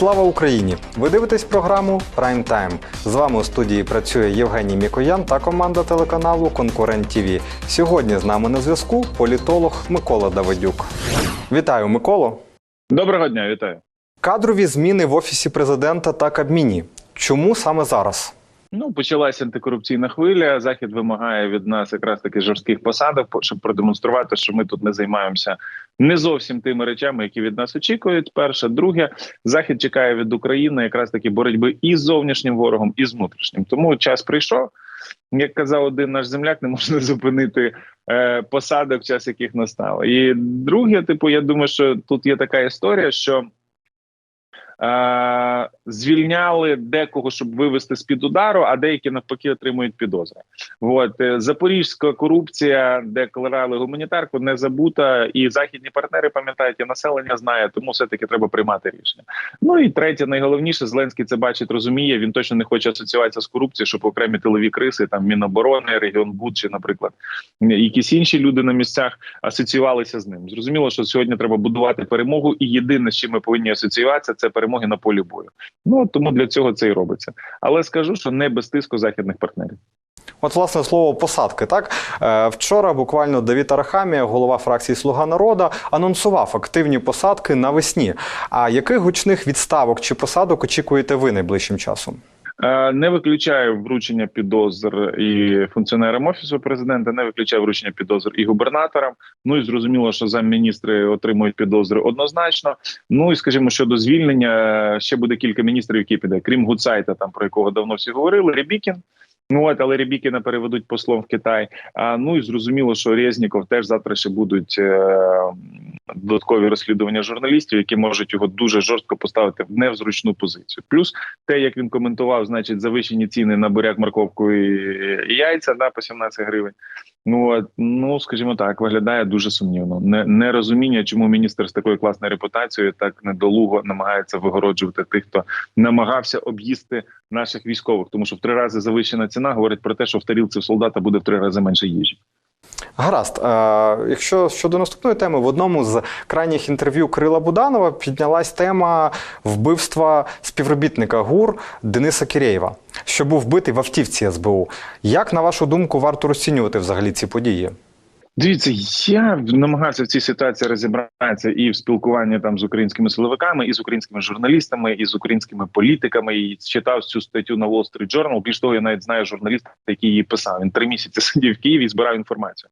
Слава Україні! Ви дивитесь програму Прайм Тайм. З вами у студії працює Євгеній Мікоян та команда телеканалу Конкурент ТВ. Сьогодні з нами на зв'язку політолог Микола Давидюк. Вітаю, Миколо! Доброго дня, вітаю. Кадрові зміни в офісі президента та Кабміні. Чому саме зараз? Ну почалася антикорупційна хвиля. Захід вимагає від нас якраз таки жорстких посадок, по- щоб продемонструвати, що ми тут не займаємося не зовсім тими речами, які від нас очікують. Перше, друге, захід чекає від України якраз таки боротьби і з зовнішнім ворогом, і з внутрішнім. Тому час прийшов. Як казав один наш земляк, не можна зупинити е, посадок, час яких настав. І друге, типу, я думаю, що тут є така історія, що е, звільняли декого, щоб вивести з під удару, а деякі навпаки отримують підозри. От е, запорізька корупція, де клирали гуманітарку, не забута, і західні партнери пам'ятають, і населення знає, тому все таки треба приймати рішення. Ну і третє, найголовніше, Зеленський це бачить, розуміє. Він точно не хоче асоціюватися з корупцією, щоб окремі тилові криси, там Міноборони, регіон Буд чи, наприклад, якісь інші люди на місцях асоціювалися з ним. Зрозуміло, що сьогодні треба будувати перемогу, і єдине, з чим ми повинні асоціюватися, це перемоги на полі бою. Ну тому для цього це і робиться. Але скажу, що не без тиску західних партнерів. От, власне, слово посадки. Так Е, вчора буквально Давід Арахамія, голова фракції Слуга народа, анонсував активні посадки навесні. А яких гучних відставок чи посадок очікуєте ви найближчим часом? Е, Не виключаю вручення підозр і функціонерам офісу президента, не виключаю вручення підозр і губернаторам. Ну і зрозуміло, що замміністри отримують підозри однозначно. Ну і скажімо, щодо звільнення ще буде кілька міністрів, які піде, крім Гуцайта, там про якого давно всі говорили. Рябікін. Ну от, але Рібікіна переведуть послом в Китай. А ну і зрозуміло, що Резніков теж завтра ще будуть е, додаткові розслідування журналістів, які можуть його дуже жорстко поставити в невзручну позицію. Плюс те, як він коментував, значить, завищені ціни на буряк, морковку і, і яйця да, по 17 гривень. Ну ну скажімо так, виглядає дуже сумнівно. Не нерозуміння, чому міністр з такою класною репутацією так недолуго намагається вигороджувати тих, хто намагався об'їсти наших військових, тому що в три рази завищена ціна говорить про те, що в тарілці солдата буде в три рази менше їжі. Гаразд, е, якщо щодо наступної теми, в одному з крайніх інтерв'ю Крила Буданова піднялась тема вбивства співробітника ГУР Дениса Кірєєва, що був вбитий в автівці СБУ. Як на вашу думку варто розцінювати взагалі ці події? Дивіться, я намагався в цій ситуації розібратися і в спілкуванні там з українськими силовиками, і з українськими журналістами, і з українськими політиками. І читав цю статтю на Wall Street Journal. Більш того, я навіть знаю журналіста, який її писав. Він три місяці сидів в Києві і збирав інформацію.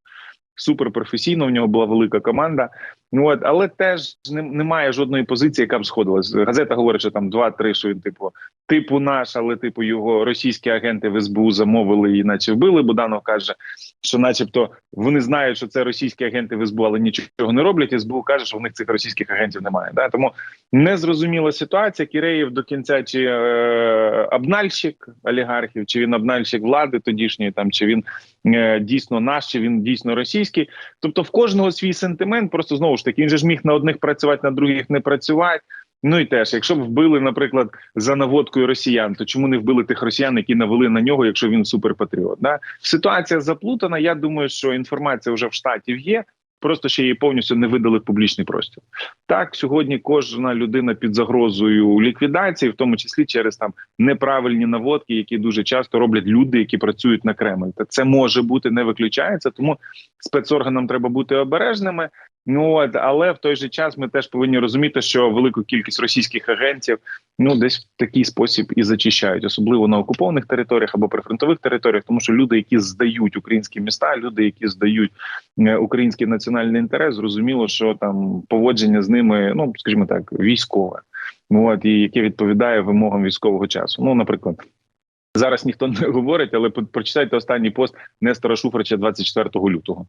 Супер професійно, в нього була велика команда. От, але теж не, немає жодної позиції, яка б сходилась. Газета говорить, що там два-три, що він типу, типу наш, але типу його російські агенти в СБУ замовили і наче вбили. Буданов каже, що, начебто, вони знають, що це російські агенти в СБУ, але нічого не роблять. СБУ каже, що в них цих російських агентів немає. Да? Тому незрозуміла ситуація. Кіреєв до кінця чи е, обнальщик олігархів, чи він обнальщик влади тодішньої, там чи він е, дійсно наш, чи він дійсно російський. Тобто, в кожного свій сентимент. Просто знову ж таки, він же ж міг на одних працювати, на других не працювати. Ну і теж, якщо б вбили, наприклад, за наводкою росіян, то чому не вбили тих росіян, які навели на нього, якщо він суперпатріот? Да? Ситуація заплутана. Я думаю, що інформація вже в штатів є. Просто ще її повністю не видали в публічний простір. Так сьогодні кожна людина під загрозою ліквідації, в тому числі через там неправильні наводки, які дуже часто роблять люди, які працюють на Кремль. Та це може бути не виключається, тому спецорганам треба бути обережними. Ну от але в той же час ми теж повинні розуміти, що велику кількість російських агентів ну десь в такий спосіб і зачищають, особливо на окупованих територіях або прифронтових територіях, тому що люди, які здають українські міста, люди, які здають е, український національний інтерес, зрозуміло, що там поводження з ними, ну скажімо так, військове. Ну от і яке відповідає вимогам військового часу. Ну, наприклад. Зараз ніхто не говорить, але прочитайте останній пост Нестора Шуфрича 24 лютого.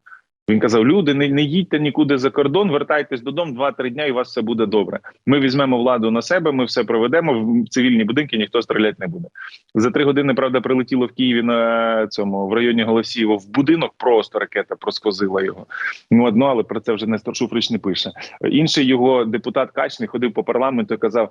Він казав: люди, не, не їдьте нікуди за кордон, вертайтесь додому 2-3 дня, і у вас все буде добре. Ми візьмемо владу на себе, ми все проведемо в цивільні будинки, ніхто стріляти не буде. За три години правда прилетіло в Києві на цьому в районі Голосіїво в будинок. Просто ракета просквозила його. Ну одно, але про це вже Нестор Шуфрич не пише. Інший його депутат Качний ходив по парламенту і казав: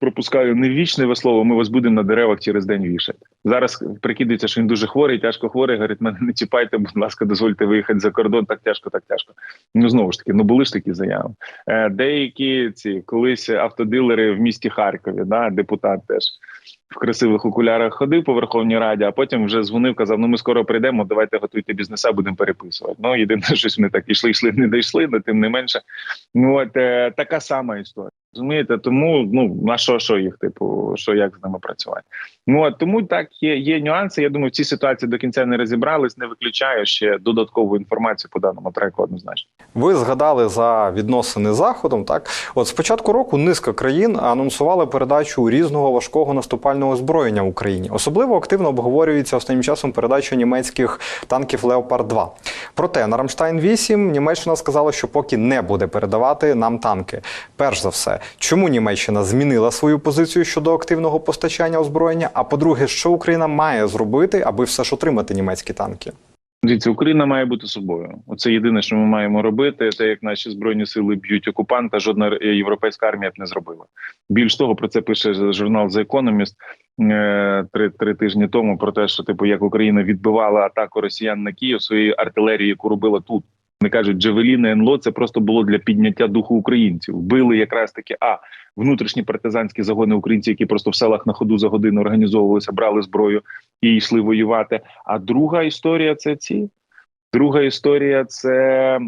пропускаю не вічне слово, ми вас будемо на деревах через день вішати. Зараз прикидається, що він дуже хворий, тяжко хворий. Говорить, мене не чіпайте, будь ласка, дозвольте виїхати за кордон. Так тяжко, так тяжко. Ну знову ж таки, ну були ж такі заяви. Е, деякі ці колись автодилери в місті Харкові, да, депутат теж в красивих окулярах ходив по Верховній Раді, а потім вже дзвонив, казав: Ну ми скоро прийдемо, давайте готуйте бізнеса, будемо переписувати. Ну єдине, щось вони так ішли, йшли, не дійшли, але тим не менше. Ну от е, така сама історія. Розумієте, тому ну на що, що їх, типу, що як з ними працювати? Ну от тому так є, є нюанси. Я думаю, в цій ситуації до кінця не розібрались. Не виключаю ще додаткову інформацію по даному треку однозначно. Ви згадали за відносини з заходом. Так, от з початку року низка країн анонсували передачу різного важкого наступального озброєння Україні. Особливо активно обговорюється останнім часом передача німецьких танків Леопард 2 Проте на Рамштайн 8 Німеччина сказала, що поки не буде передавати нам танки. Перш за все, чому Німеччина змінила свою позицію щодо активного постачання озброєння? А по-друге, що Україна має зробити, аби все ж отримати німецькі танки? Дивіться, Україна має бути собою. Оце єдине, що ми маємо робити. Те, як наші збройні сили б'ють окупанта, жодна європейська армія б не зробила. Більш того, про це пише журнал The Economist е, три, три тижні тому. Про те, що типу як Україна відбивала атаку росіян на Київ своєю артилерією, яку робила тут. Вони кажуть, Джевеліни НЛО це просто було для підняття духу українців. Били якраз таки а внутрішні партизанські загони українців, які просто в селах на ходу за годину організовувалися, брали зброю і йшли воювати. А друга історія це ці. Друга історія це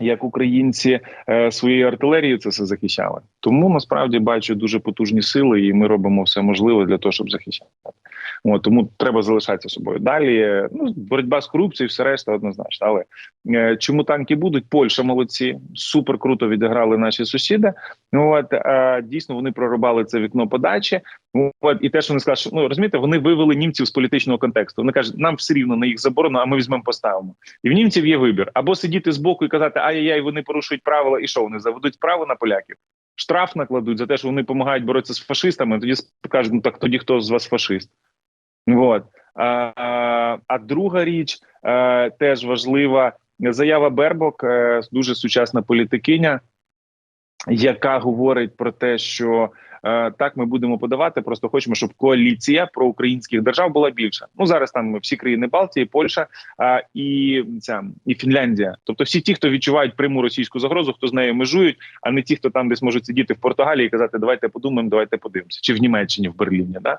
як українці е, своєю артилерією це все захищали. Тому насправді бачу дуже потужні сили, і ми робимо все можливе для того, щоб захищати. От, тому треба залишатися собою. Далі ну боротьба з корупцією, все решта однозначно. Але е, чому танки будуть? Польща молодці, супер круто відіграли наші сусіди. От е, дійсно вони прорубали це вікно подачі. От і те, що вони сказали, що ну розумієте, вони вивели німців з політичного контексту. Вони кажуть, нам все рівно на їх заборону, а ми візьмемо, поставимо. І в німців є вибір або сидіти збоку і казати, ай-яй, вони порушують правила, і що вони заведуть справу на поляків. Штраф накладуть за те, що вони допомагають боротися з фашистами. Тоді скажуть, ну так тоді хто з вас фашист? Вот. А, а, друга річ а, теж важлива заява Бербок, дуже сучасна політикиня, яка говорить про те, що так ми будемо подавати. Просто хочемо, щоб коаліція проукраїнських держав була більша. Ну зараз там всі країни Балтії, Польща а, і ця і Фінляндія. Тобто, всі ті, хто відчувають пряму російську загрозу, хто з нею межують, а не ті, хто там десь можуть сидіти в Португалії і казати, давайте подумаємо, давайте подивимося, чи в Німеччині, в Берліні. Да?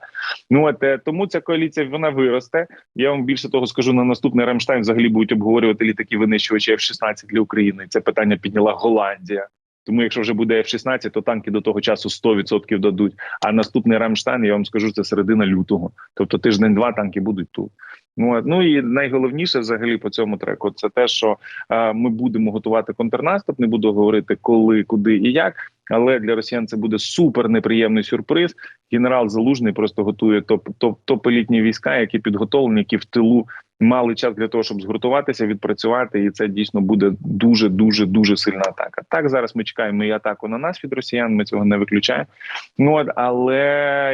Ну от е, тому ця коаліція вона виросте. Я вам більше того скажу на наступний Рамштайн. Взагалі будуть обговорювати літаки винищувачі F-16 для України. Це питання підняла Голландія. Тому, якщо вже буде F-16, то танки до того часу 100% дадуть. А наступний Рамштайн, я вам скажу, це середина лютого. Тобто тиждень-два танки будуть тут. Ну, ну і найголовніше взагалі по цьому треку це те, що е, ми будемо готувати контрнаступ. Не буду говорити коли, куди і як. Але для росіян це буде супер неприємний сюрприз. Генерал Залужний просто готує топ топ топ елітні війська, які підготовлені, які в тилу мали час для того, щоб згуртуватися, відпрацювати, і це дійсно буде дуже дуже дуже сильна атака. Так зараз ми чекаємо і атаку на нас від росіян. Ми цього не виключаємо. Ну але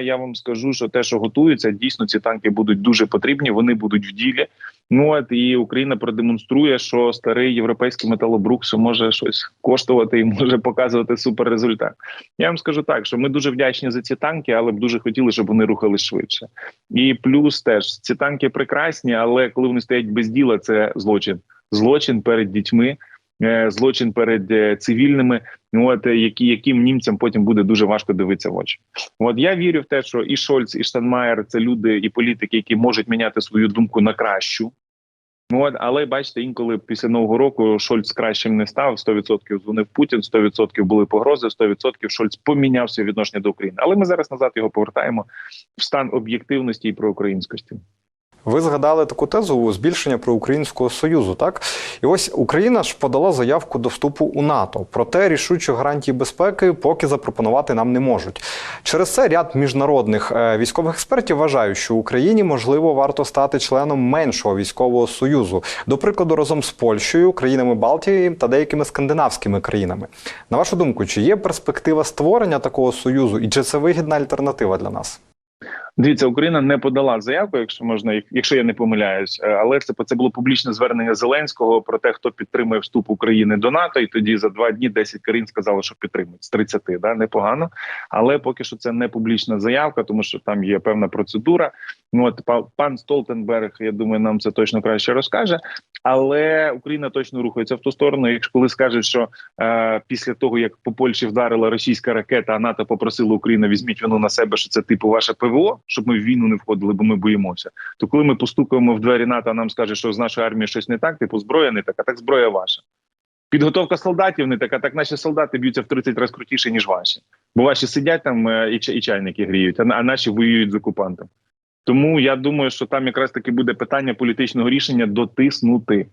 я вам скажу, що те, що готується, дійсно ці танки будуть дуже потрібні. Вони будуть в ділі. Ну от і Україна продемонструє, що старий європейський металобрук ще може щось коштувати і може показувати супер результат. Я вам скажу так, що ми дуже вдячні за ці танки, але б дуже хотіли, щоб вони рухали швидше. І плюс теж ці танки прекрасні, але коли вони стоять без діла, це злочин. Злочин перед дітьми, злочин перед е, цивільними. От які яким німцям потім буде дуже важко дивитися в очі. От я вірю в те, що і Шольц, і Штанмаєр це люди і політики, які можуть міняти свою думку на кращу. От, але бачите, інколи після нового року Шольц кращим не став. 100% дзвонив Путін, 100% були погрози, 100% Шольц поміняв своє відношення до України. Але ми зараз назад його повертаємо в стан об'єктивності і проукраїнськості. Ви згадали таку тезу збільшення проукраїнського союзу, так і ось Україна ж подала заявку до вступу у НАТО. Проте рішучих гарантій безпеки поки запропонувати нам не можуть. Через це ряд міжнародних е, військових експертів вважають, що Україні можливо варто стати членом меншого військового союзу, до прикладу, разом з Польщею, країнами Балтії та деякими скандинавськими країнами. На вашу думку, чи є перспектива створення такого союзу, і чи це вигідна альтернатива для нас? Дивіться, Україна не подала заявку, якщо можна, якщо я не помиляюсь, Е, але це це було публічне звернення Зеленського про те, хто підтримує вступ України до НАТО. І тоді за два дні 10 країн сказали, що підтримують з 30, да непогано. Але поки що це не публічна заявка, тому що там є певна процедура. Ну от па- пан Столтенберг, я думаю, нам це точно краще розкаже. Але Україна точно рухається в ту сторону. Якщо коли скажуть, що е, після того як по Польщі вдарила російська ракета, а НАТО попросило Україну візьміть вину на себе, що це типу ваше ПВО, щоб ми в війну не входили, бо ми боїмося. То коли ми постукаємо в двері НАТО, а нам скаже, що з нашої армії щось не так, типу зброя не так, а так зброя ваша. Підготовка солдатів не така, так наші солдати б'ються в 30 разів крутіше, ніж ваші. Бо ваші сидять там е, і, чайники гріють, а наші воюють з окупантом. Тому я думаю, що там якраз таки буде питання політичного рішення дотиснути.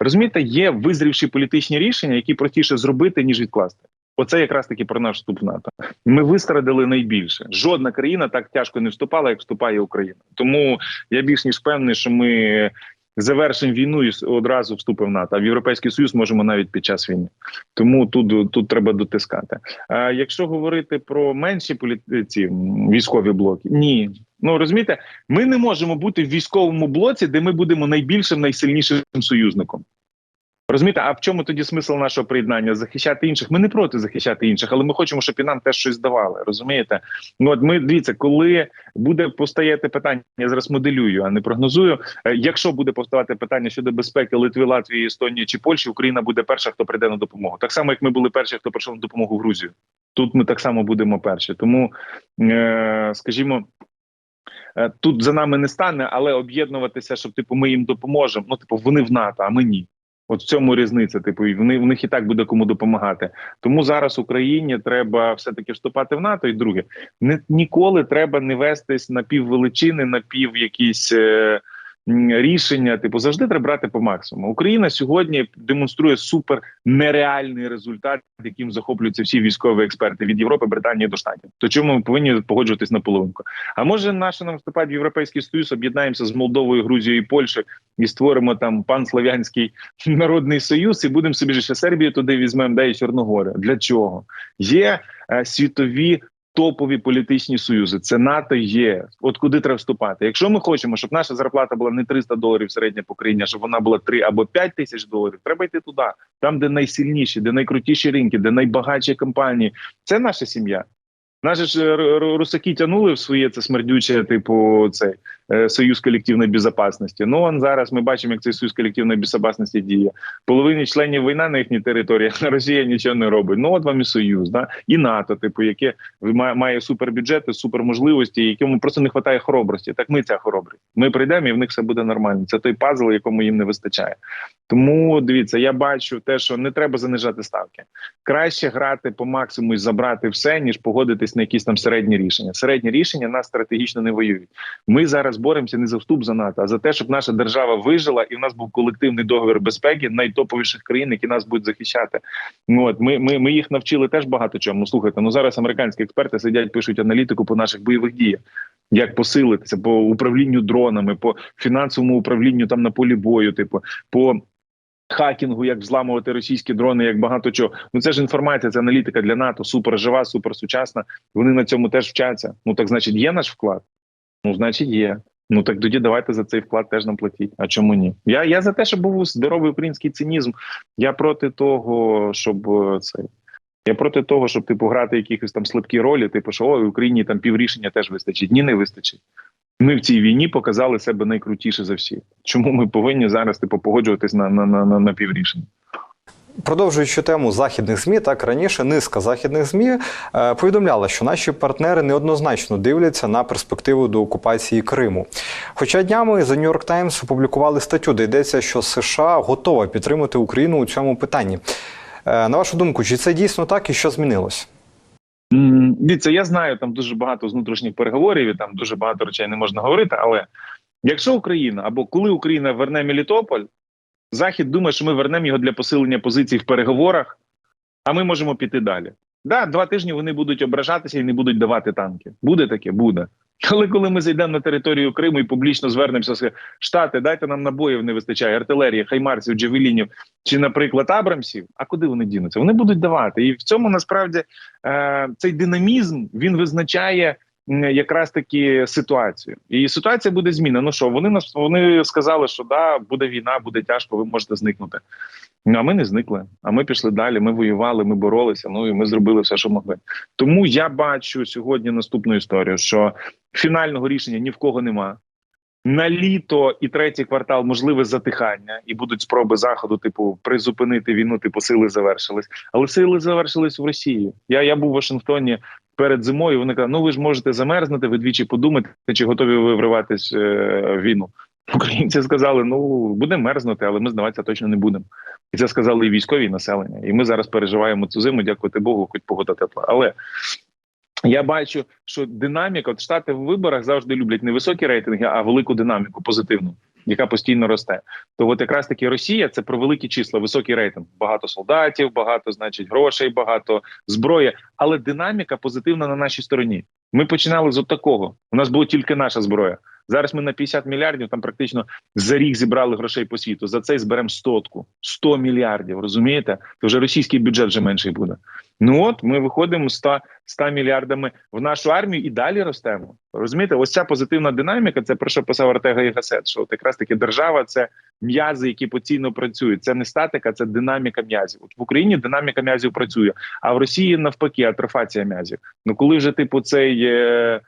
Розумієте, є визрівші політичні рішення, які простіше зробити, ніж відкласти. Оце якраз таки про наш вступ в НАТО. Ми вистрадили найбільше. Жодна країна так тяжко не вступала, як вступає Україна. Тому я більш ніж певний, що ми завершимо війну і одразу вступимо в НАТО. А в Європейський Союз можемо навіть під час війни. Тому тут, тут треба дотискати. А якщо говорити про менші політиці військові блоки, ні. Ну розумієте, ми не можемо бути в військовому блоці, де ми будемо найбільшим, найсильнішим союзником. Розумієте, а в чому тоді смисл нашого приєднання? Захищати інших. Ми не проти захищати інших, але ми хочемо, щоб і нам теж щось давали. Розумієте? Ну от ми дивіться, коли буде постаєти питання, я зараз моделюю, а не прогнозую. Е, Якщо буде поставати питання щодо безпеки Литви, Латвії, Естонії чи Польщі, Україна буде перша, хто прийде на допомогу. Так само, як ми були перші, хто прийшов на допомогу Грузію. Тут ми так само будемо перші. Тому, е, скажімо. е, Тут за нами не стане, але об'єднуватися, щоб типу ми їм допоможемо. Ну, типу, вони в НАТО, а ми ні. От в цьому різниця. Типу, і в них і так буде кому допомагати. Тому зараз Україні треба все таки вступати в НАТО. І друге, не ніколи треба не вестись на піввеличини, на пів якісь. Е, Рішення, типу, завжди треба брати по максимуму. Україна сьогодні демонструє супер нереальний результат, яким захоплюються всі військові експерти від Європи, Британії до штатів. То чому ми повинні погоджуватись на половинку? А може наше нам вступати в європейський союз, об'єднаємося з Молдовою, Грузією і Польщею і створимо там панслав'янський народний союз, і будемо собі ще Сербію туди візьмемо, да і Чорногорію. Для чого є е, світові? Топові політичні союзи це НАТО є. От куди треба вступати? Якщо ми хочемо, щоб наша зарплата була не 300 доларів середня по країні, а щоб вона була 3 або 5 тисяч доларів, треба йти туди, там, де найсильніші, де найкрутіші ринки, де найбагатші компанії. Це наша сім'я. Наші ж е, русаки тянули в своє це смердюче, типу, цей союз колективної безпечності. Ну он зараз ми бачимо, як цей союз колективної безпечності діє. Половині членів війна на їхній території, Росія нічого не робить. Ну от вам і союз, да і НАТО, типу, яке має супербюджети, суперможливості, якому просто не вистачає хоробрості. Так ми ця хоробрість. Ми прийдемо і в них все буде нормально. Це той пазл, якому їм не вистачає. Тому дивіться, я бачу те, що не треба занижати ставки. Краще грати по максимуму і забрати все, ніж погодитись на якісь там середні рішення. Середні рішення нас стратегічно не воюють. Ми зараз боремося не за вступ за НАТО, а за те, щоб наша держава вижила і в нас був колективний договір безпеки найтоповіших країн, які нас будуть захищати. Ну от ми, ми, ми їх навчили теж багато чому. Слухайте, ну зараз американські експерти сидять, пишуть аналітику по наших бойових діях. Як посилитися по управлінню дронами, по фінансовому управлінню там на полі бою, типу, по хакінгу, як взламувати російські дрони, як багато чого. Ну це ж інформація, це аналітика для НАТО, супер жива, супер сучасна. Вони на цьому теж вчаться. Ну так значить, є наш вклад? Ну, значить, є. Ну так тоді давайте за цей вклад теж нам платіть. А чому ні? Я, я за те, щоб був здоровий український цинізм. Я проти того, щоб е, цей. Я проти того, щоб типу грати якісь там слабкі ролі, типу, що ой, Україні там піврішення теж вистачить. Ні, не вистачить. Ми в цій війні показали себе найкрутіше за всіх. Чому ми повинні зараз типу погоджуватись на, на, на, на піврішення? Продовжуючи тему західних змі, так раніше низка західних змі е, повідомляла, що наші партнери неоднозначно дивляться на перспективу до окупації Криму. Хоча днями The New York Times опублікували статтю, де йдеться, що США готова підтримати Україну у цьому питанні. Е, на вашу думку, чи це дійсно так і що змінилось? Дивіться, я знаю там дуже багато внутрішніх переговорів, і там дуже багато речей не можна говорити. Але якщо Україна або коли Україна верне Мелітополь, Захід думає, що ми вернемо його для посилення позицій в переговорах, а ми можемо піти далі. Да, два тижні вони будуть ображатися і не будуть давати танки. Буде таке, буде. Але коли ми зайдемо на територію Криму і публічно звернемося, скажемо, штати, дайте нам набоїв не вистачає, артилерії, хаймарсів, джевелінів чи, наприклад, Абрамсів. А куди вони дінуться? Вони будуть давати. І в цьому насправді е, цей динамізм він визначає якраз таки ситуацію. І ситуація буде змінена. Ну що вони нас вони сказали, що да, буде війна, буде тяжко, ви можете зникнути. Ну а ми не зникли. А ми пішли далі. Ми воювали, ми боролися. Ну і ми зробили все, що могли. Тому я бачу сьогодні наступну історію: що фінального рішення ні в кого нема. На літо і третій квартал можливе затихання, і будуть спроби заходу, типу, призупинити війну, типу, сили завершились. Але сили завершились в Росії. Я, я був у Вашингтоні перед зимою. Вони кажуть, ну ви ж можете замерзнути, ви двічі подумати, чи готові ви вриватись е, в війну. Українці сказали: ну будемо мерзнути, але ми здаватися точно не будемо. І це сказали і військові, і населення. І ми зараз переживаємо цю зиму, дякувати Богу, хоч погода тепла. Але я бачу, що динаміка, от штати в виборах завжди люблять не високі рейтинги, а велику динаміку, позитивну, яка постійно росте. То от якраз таки Росія це про великі числа, високий рейтинг. Багато солдатів, багато, значить, грошей, багато зброї, але динаміка позитивна на нашій стороні. Ми починали з такого. У нас була тільки наша зброя. Зараз ми на 50 мільярдів там практично за рік зібрали грошей по світу. За це зберемо стотку. 100 мільярдів. Розумієте? То вже російський бюджет вже менший буде. Ну от ми виходимо з 100, 100 мільярдами в нашу армію і далі ростемо. Розумієте, ось ця позитивна динаміка. Це про що писав Артега і Гасет. Що от якраз таки держава це м'язи, які постійно працюють. Це не статика, це динаміка м'язів. От в Україні динаміка м'язів працює, а в Росії навпаки атрофація м'язів. Ну коли вже типу цей. Е-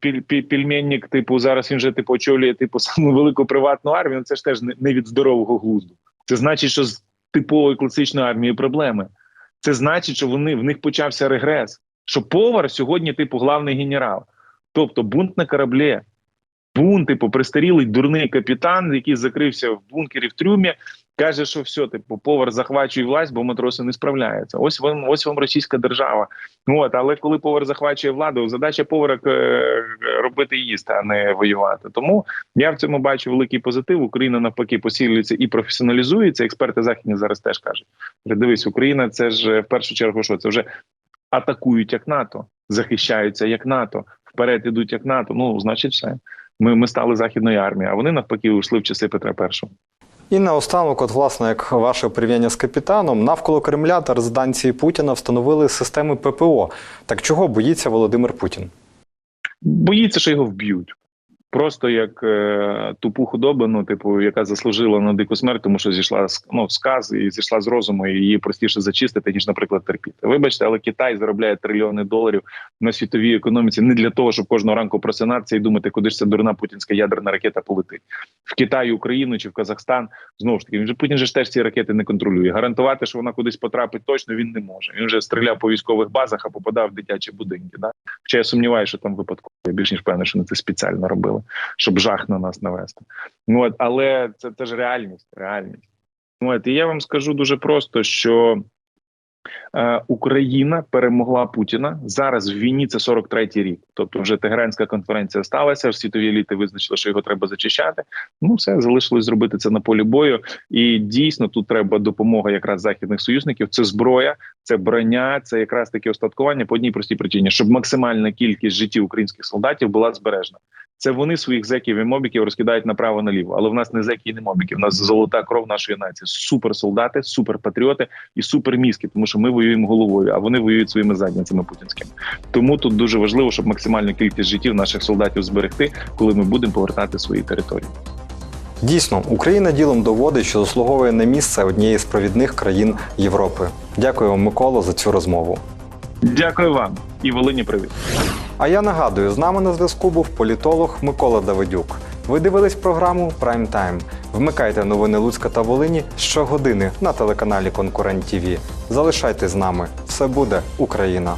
Піль, піль, пільменник, типу, зараз він вже типу очолює типу саму велику приватну армію. ну, Це ж теж не, від здорового глузду. Це значить, що з типовою класичною армією проблеми. Це значить, що вони в них почався регрес. Що повар сьогодні, типу, главний генерал. Тобто бунт на кораблі, бунт, типу, престарілий дурний капітан, який закрився в бункері в трюмі, каже, що все, типу, повар захвачує власть, бо матроси не справляються. Ось вам, ось вам російська держава. От, але коли повар захвачує владу, задача повара е, робити їсти, а не воювати. Тому я в цьому бачу великий позитив. Україна навпаки посилюється і професіоналізується. Експерти західні зараз теж кажуть: дивись, Україна це ж в першу чергу, що це вже атакують як НАТО, захищаються як НАТО, вперед ідуть як НАТО. Ну значить, все. Ми, ми стали західною армією, а вони навпаки ушли в часи Петра І. І наостанок, от власне, як ваше порівняння з капітаном, навколо Кремля та резиденції Путіна встановили системи ППО. Так чого боїться Володимир Путін? Боїться, що його вб'ють. Просто як е, тупу худобину, типу, яка заслужила на дику смерть, тому що зійшла ну, сказ і зійшла з розуму, і її простіше зачистити, ніж, наприклад, терпіти. Вибачте, але Китай заробляє трильйони доларів на світовій економіці не для того, щоб кожного ранку просинатися і думати, куди ж ця дурна путінська ядерна ракета полетить в Китай, Україну чи в Казахстан. Знову ж таки, він же Путін же ж теж ці ракети не контролює. Гарантувати, що вона кудись потрапить, точно він не може. Він вже стріляв по військових базах, а попадав в дитячі будинки. Да? Хоча я сумніваюся, що там випадково. Я більш ніж певний, що вони це спеціально робили, щоб жах на нас навести. Ну от, але це теж реальність. Реальність. Ну, от, і я вам скажу дуже просто, що е, Україна перемогла Путіна зараз в війні. Це 43-й рік. Тобто, вже Тегеранська конференція сталася. Світові еліти визначили, що його треба зачищати. Ну, все залишилось зробити це на полі бою. І дійсно тут треба допомога якраз західних союзників. Це зброя, це броня, це якраз таке остаткування по одній простій причині, щоб максимальна кількість життів українських солдатів була збережена. Це вони своїх зеків і мобіків розкидають направо наліво. Але в нас не зеки і не мобіки. В нас золота кров нашої нації. Суперсолдати, суперпатріоти і супермізки, тому що ми воюємо головою, а вони воюють своїми задницями путінськими. Тому тут дуже важливо, щоб максимальну кількість життів наших солдатів зберегти, коли ми будемо повертати свої території. Дійсно, Україна ділом доводить, що заслуговує на місце однієї з провідних країн Європи. Дякую вам, Миколо, за цю розмову. Дякую вам і Волині. Привіт. А я нагадую, з нами на зв'язку був політолог Микола Давидюк. Ви дивились програму Прайм Тайм. Вмикайте новини Луцька та Волині щогодини на телеканалі Конкурент ТІВІ. Залишайтесь з нами. Все буде Україна.